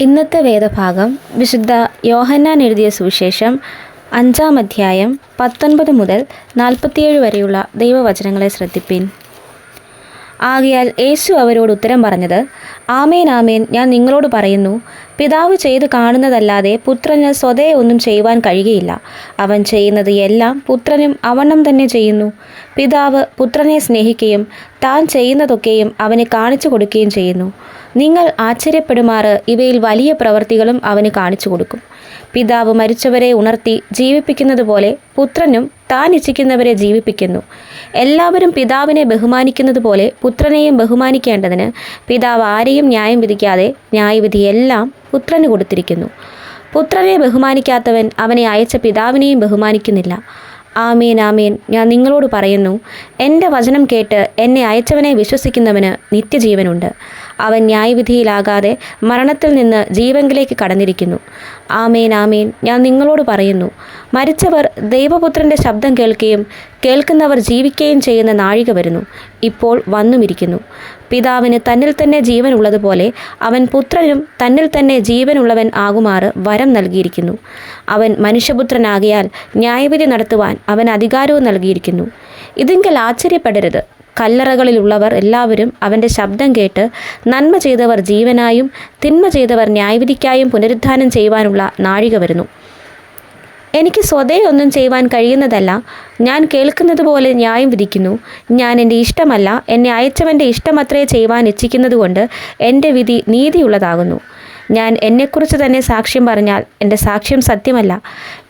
ഇന്നത്തെ വേദഭാഗം വിശുദ്ധ യോഹന്നാൻ എഴുതിയ സുവിശേഷം അഞ്ചാം അധ്യായം പത്തൊൻപത് മുതൽ നാൽപ്പത്തിയേഴ് വരെയുള്ള ദൈവവചനങ്ങളെ ശ്രദ്ധിപ്പിൻ. ആകയാൽ യേശു അവരോട് ഉത്തരം പറഞ്ഞത് ആമേൻ ആമേൻ ഞാൻ നിങ്ങളോട് പറയുന്നു പിതാവ് ചെയ്ത് കാണുന്നതല്ലാതെ പുത്രന് സ്വതേ ഒന്നും ചെയ്യുവാൻ കഴിയുകയില്ല. അവൻ ചെയ്യുന്നത് എല്ലാം പുത്രനും അവണ്ണം തന്നെ ചെയ്യുന്നു. പിതാവ് പുത്രനെ സ്നേഹിക്കുകയും താൻ ചെയ്യുന്നതൊക്കെയും അവന് കാണിച്ചു കൊടുക്കുകയും ചെയ്യുന്നു. നിങ്ങൾ ആശ്ചര്യപ്പെടുമാറ് ഇവയിൽ വലിയ പ്രവൃത്തികളും അവന് കാണിച്ചു കൊടുക്കും. പിതാവ് മരിച്ചവരെ ഉണർത്തി ജീവിപ്പിക്കുന്നതുപോലെ പുത്രനും താൻ ഇച്ഛിക്കുന്നവരെ ജീവിപ്പിക്കുന്നു. എല്ലാവരും പിതാവിനെ ബഹുമാനിക്കുന്നത് പോലെ പുത്രനെയും ബഹുമാനിക്കേണ്ടതിന് പിതാവ് ആരെയും ന്യായം വിധിക്കാതെ ന്യായവിധിയെല്ലാം പുത്രന് കൊടുത്തിരിക്കുന്നു. പുത്രനെ ബഹുമാനിക്കാത്തവൻ അവനെ അയച്ച പിതാവിനെയും ബഹുമാനിക്കുന്നില്ല. ആമീൻ ആമീൻ. ഞാൻ നിങ്ങളോട് പറയുന്നു എന്റെ വചനം കേട്ട് എന്നെ അയച്ചവനെ വിശ്വസിക്കുന്നവന് നിത്യജീവനുണ്ട്. അവൻ ന്യായവിധിയിലാകാതെ മരണത്തിൽ നിന്ന് ജീവങ്കിലേക്ക് കടന്നിരിക്കുന്നു. ആമേൻ ആമേൻ. ഞാൻ നിങ്ങളോട് പറയുന്നു മരിച്ചവർ ദൈവപുത്രന്റെ ശബ്ദം കേൾക്കുകയും കേൾക്കുന്നവർ ജീവിക്കുകയും ചെയ്യുന്ന നാഴിക വരുന്നു. ഇപ്പോൾ വന്നുമിരിക്കുന്നു. പിതാവിന് തന്നിൽ തന്നെ ജീവനുള്ളതുപോലെ അവൻ പുത്രനും തന്നിൽ തന്നെ ജീവനുള്ളവൻ ആകുമാറ് വരം നൽകിയിരിക്കുന്നു. അവൻ മനുഷ്യപുത്രനാകിയാൽ ന്യായവിധി നടത്തുവാൻ അവൻ അധികാരവും നൽകിയിരിക്കുന്നു. ഇതെങ്കിൽ ആശ്ചര്യപ്പെടരുത്. കല്ലറകളിലുള്ളവർ എല്ലാവരും അവന്റെ ശബ്ദം കേട്ട് നന്മ ചെയ്തവർ ജീവനായും തിന്മ ചെയ്തവർ ന്യായവിധിക്കായും പുനരുദ്ധാനം ചെയ്യുവാനുള്ള നാഴിക വരുന്നു. എനിക്ക് സ്വതേ ഒന്നും ചെയ്യുവാൻ കഴിയുന്നതല്ല. ഞാൻ കേൾക്കുന്നത് പോലെ ന്യായം വിധിക്കുന്നു. ഞാൻ എന്റെ ഇഷ്ടമല്ല. എന്നെ അയച്ചവന്റെ ഇഷ്ടമത്രേ ചെയ്യുവാൻ ഇച്ഛിക്കുന്നതുകൊണ്ട് എന്റെ വിധി നീതിയുള്ളതാകുന്നു. ഞാൻ എന്നെക്കുറിച്ച് തന്നെ സാക്ഷ്യം പറഞ്ഞാൽ എന്റെ സാക്ഷ്യം സത്യമല്ല.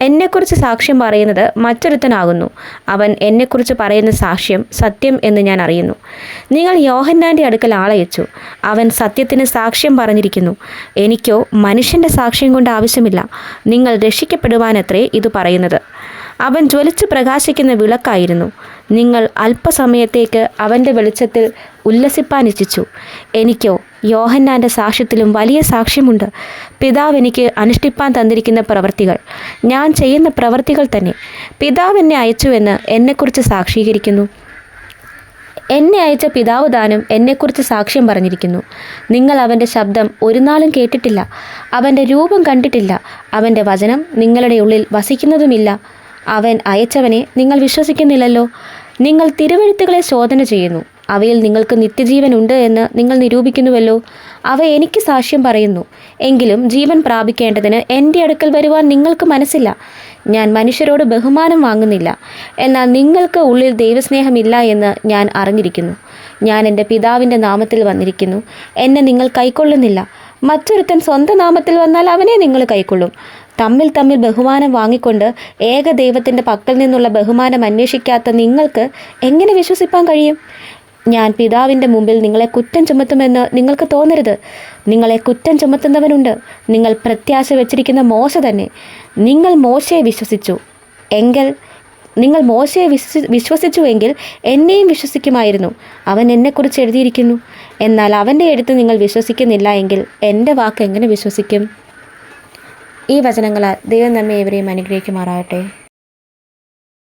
എന്നെക്കുറിച്ച് സാക്ഷ്യം പറയുന്നത് മറ്റൊരുത്തനാകുന്നു. അവൻ എന്നെക്കുറിച്ച് പറയുന്ന സാക്ഷ്യം സത്യം എന്ന് ഞാൻ അറിയുന്നു. നിങ്ങൾ യോഹന്നാന്റെ അടുക്കൽ ആളയച്ചു. അവൻ സത്യത്തിന് സാക്ഷ്യം പറഞ്ഞിരിക്കുന്നു. എനിക്കോ മനുഷ്യന്റെ സാക്ഷ്യം കൊണ്ട് ആവശ്യമില്ല. നിങ്ങൾ രക്ഷിക്കപ്പെടുവാനത്രേ ഇത് പറയുന്നത്. അവൻ ജ്വലിച്ച് പ്രകാശിക്കുന്ന വിളക്കായിരുന്നു. നിങ്ങൾ അല്പസമയത്തേക്ക് അവന്റെ വെളിച്ചത്തിൽ ഉല്ലസിപ്പാൻ ഇച്ഛിച്ചു എനിക്കോ യോഹന്നാന്റെ സാക്ഷ്യത്തിലും വലിയ സാക്ഷ്യമുണ്ട്. പിതാവ് എനിക്ക് അനുഷ്ഠിപ്പാൻ തന്നിരിക്കുന്ന പ്രവൃത്തികൾ ഞാൻ ചെയ്യുന്ന പ്രവൃത്തികൾ തന്നെ. പിതാവ് എന്നെ അയച്ചുവെന്ന് എന്നെക്കുറിച്ച് സാക്ഷീകരിക്കുന്നു. എന്നെ അയച്ച പിതാവ് താനും എന്നെക്കുറിച്ച് സാക്ഷ്യം പറഞ്ഞിരിക്കുന്നു. നിങ്ങൾ അവന്റെ ശബ്ദം ഒരു നാളും കേട്ടിട്ടില്ല. അവന്റെ രൂപം കണ്ടിട്ടില്ല. അവന്റെ വചനം നിങ്ങളുടെ ഉള്ളിൽ വസിക്കുന്നതുമില്ല. അവൻ അയച്ചവനെ നിങ്ങൾ വിശ്വസിക്കുന്നില്ലല്ലോ. നിങ്ങൾ തിരുവഴുത്തുകളെ ശോധന ചെയ്യുന്നു. അവയിൽ നിങ്ങൾക്ക് നിത്യജീവൻ ഉണ്ട് എന്ന് നിങ്ങൾ നിരൂപിക്കുന്നുവല്ലോ. അവ എനിക്ക് സാക്ഷ്യം പറയുന്നു. എങ്കിലും ജീവൻ പ്രാപിക്കേണ്ടതിന് എന്റെ അടുക്കൽ വരുവാൻ നിങ്ങൾക്ക് മനസ്സില്ല. ഞാൻ മനുഷ്യരോട് ബഹുമാനം വാങ്ങുന്നില്ല. എന്നാൽ നിങ്ങൾക്ക് ഉള്ളിൽ ദൈവസ്നേഹമില്ല എന്ന് ഞാൻ അറിഞ്ഞിരിക്കുന്നു. ഞാൻ എന്റെ പിതാവിന്റെ നാമത്തിൽ വന്നിരിക്കുന്നു. എന്നെ നിങ്ങൾ കൈക്കൊള്ളുന്നില്ല. മറ്റൊരുത്തൻ സ്വന്തം നാമത്തിൽ വന്നാൽ അവനെ നിങ്ങൾ കൈക്കൊള്ളും. തമ്മിൽ തമ്മിൽ ബഹുമാനം വാങ്ങിക്കൊണ്ട് ഏക ദൈവത്തിന്റെ പക്കൽ നിന്നുള്ള ബഹുമാനം അന്വേഷിക്കാത്ത നിങ്ങൾക്ക് എങ്ങനെ വിശ്വസിപ്പാൻ കഴിയും? ഞാൻ പിതാവിന്റെ മുമ്പിൽ നിങ്ങളെ കുറ്റം ചുമത്തുമെന്ന് നിങ്ങൾക്ക് തോന്നരുത്. നിങ്ങളെ കുറ്റം ചുമത്തുന്നവനുണ്ട്. നിങ്ങൾ പ്രത്യാശ വെച്ചിരിക്കുന്ന മോശ തന്നെ. നിങ്ങൾ മോശയെ വിശ്വസിച്ചു എങ്കിൽ നിങ്ങൾ മോശയെ വിശ്വസി വിശ്വസിച്ചുവെങ്കിൽ എന്നെയും വിശ്വസിക്കുമായിരുന്നു. അവൻ എന്നെക്കുറിച്ച് എഴുതിയിരിക്കുന്നു. എന്നാൽ അവന്റെ എഴുത്ത് നിങ്ങൾ വിശ്വസിക്കുന്നില്ല എങ്കിൽ എന്റെ വാക്ക് എങ്ങനെ വിശ്വസിക്കും? ഈ വചനങ്ങളാൽ ദൈവം നമ്മെ ഇവരെയും അനുഗ്രഹിക്കുമാറാകട്ടെ.